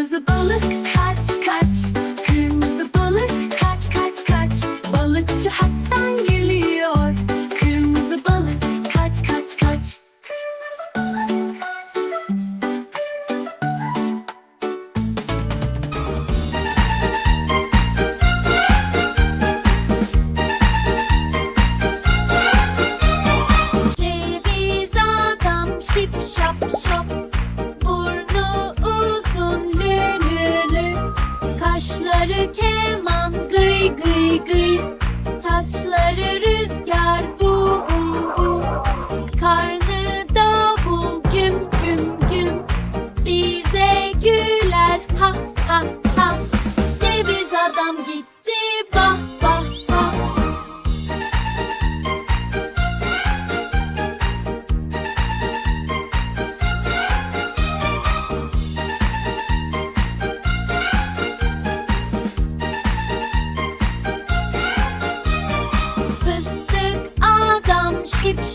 Kırmızı balık kaç kaç cars.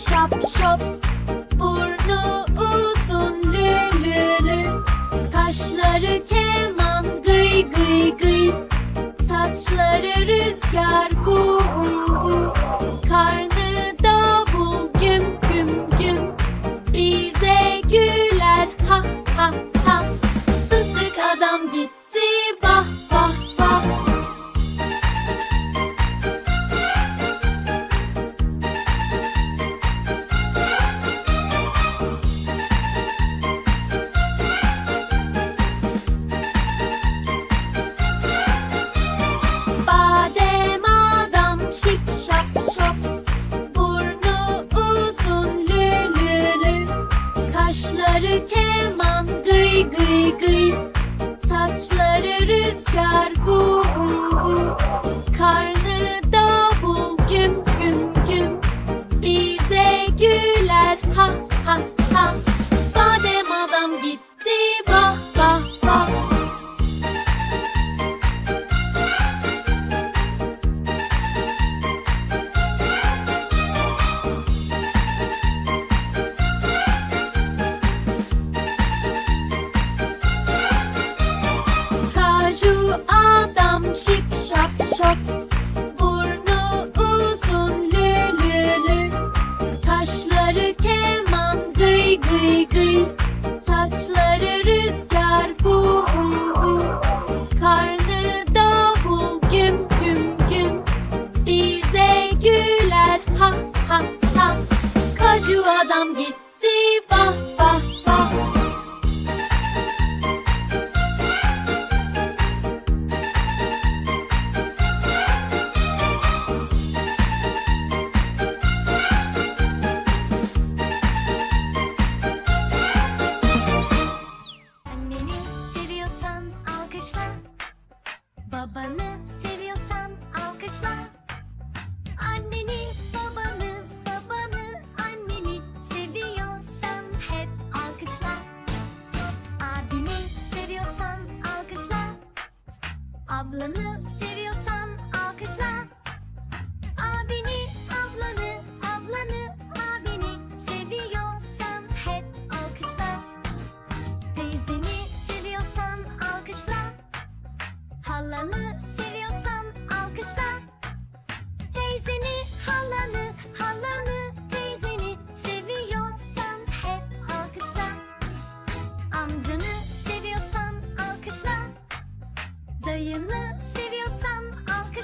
shop shop.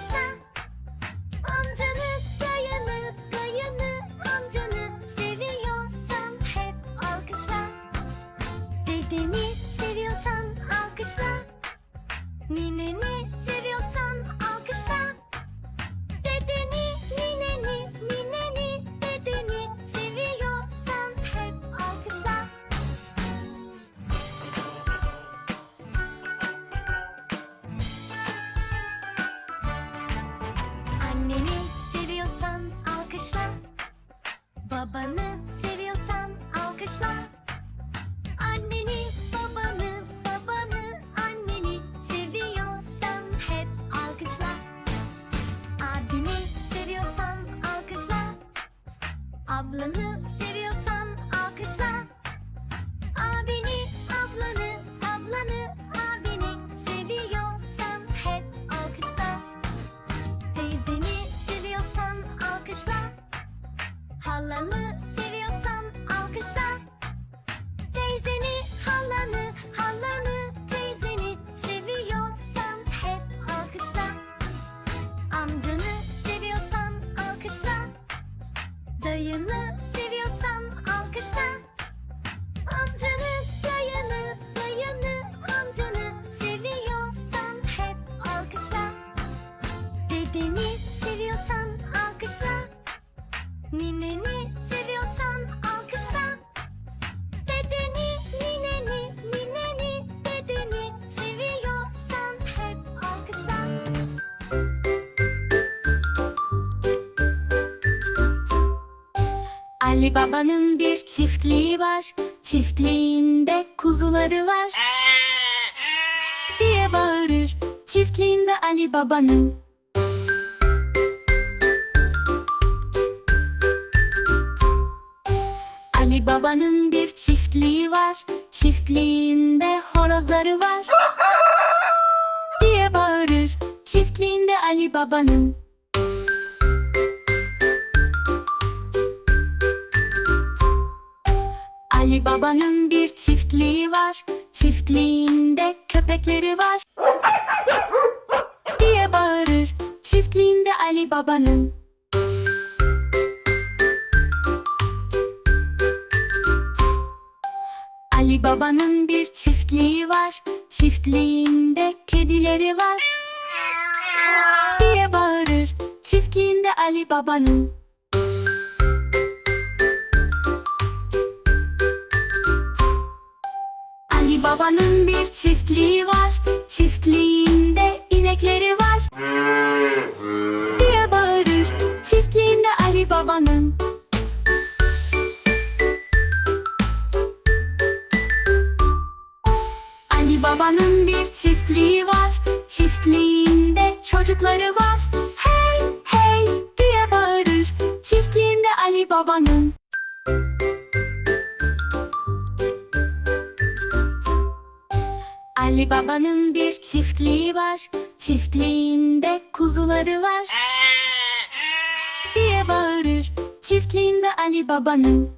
した。Ali Baba'nın bir çiftliği var. Çiftliğinde kuzuları var. diye bağırır. Çiftliğinde Ali Baba'nın. Ali Baba'nın bir çiftliği var. Çiftliğinde horozları var. diye bağırır. Çiftliğinde Ali Baba'nın. Ali Baba'nın bir çiftliği var. Çiftliğinde köpekleri var. diye bağırır. Çiftliğinde Ali Baba'nın. Ali Baba'nın bir çiftliği var. Çiftliğinde kedileri var. diye bağırır. Çiftliğinde Ali Baba'nın. Baba'nın bir çiftliği var. Çiftliğinde inekleri var. diye bağırır. Çiftliğinde Ali Baba'nın. Ali Baba'nın bir çiftliği var. Çiftliğinde çocukları var. Hey hey diye bağırır. Çiftliğinde Ali Baba'nın. Ali Baba'nın bir çiftliği var. Çiftliğinde kuzuları var. diye bağırır. Çiftliğinde Ali Baba'nın.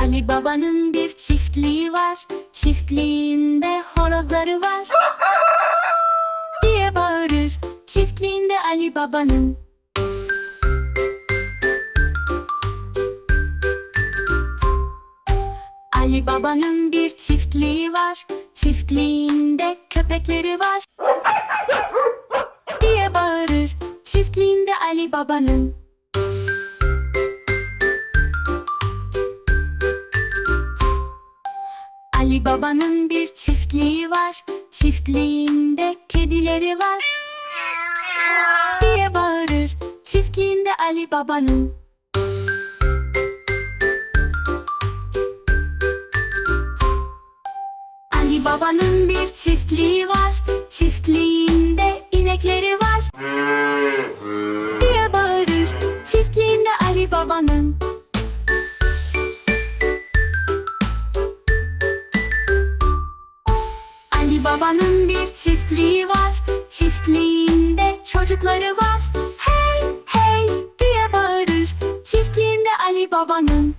Ali Baba'nın bir çiftliği var. Çiftliğinde horozları var. diye bağırır. Çiftliğinde Ali Baba'nın. Ali Baba'nın bir çiftliği var. Çiftliğinde köpekleri var. diye bağırır. Çiftliğinde Ali Baba'nın. Ali Baba'nın bir çiftliği var. Çiftliğinde kedileri var. diye bağırır. Çiftliğinde Ali Baba'nın. Baba'nın bir çiftliği var. Çiftliğinde inekleri var. diye bağırır. Çiftliğinde Ali Baba'nın. Ali Baba'nın bir çiftliği var. Çiftliğinde çocukları var. Hey hey diye bağırır. Çiftliğinde Ali Baba'nın.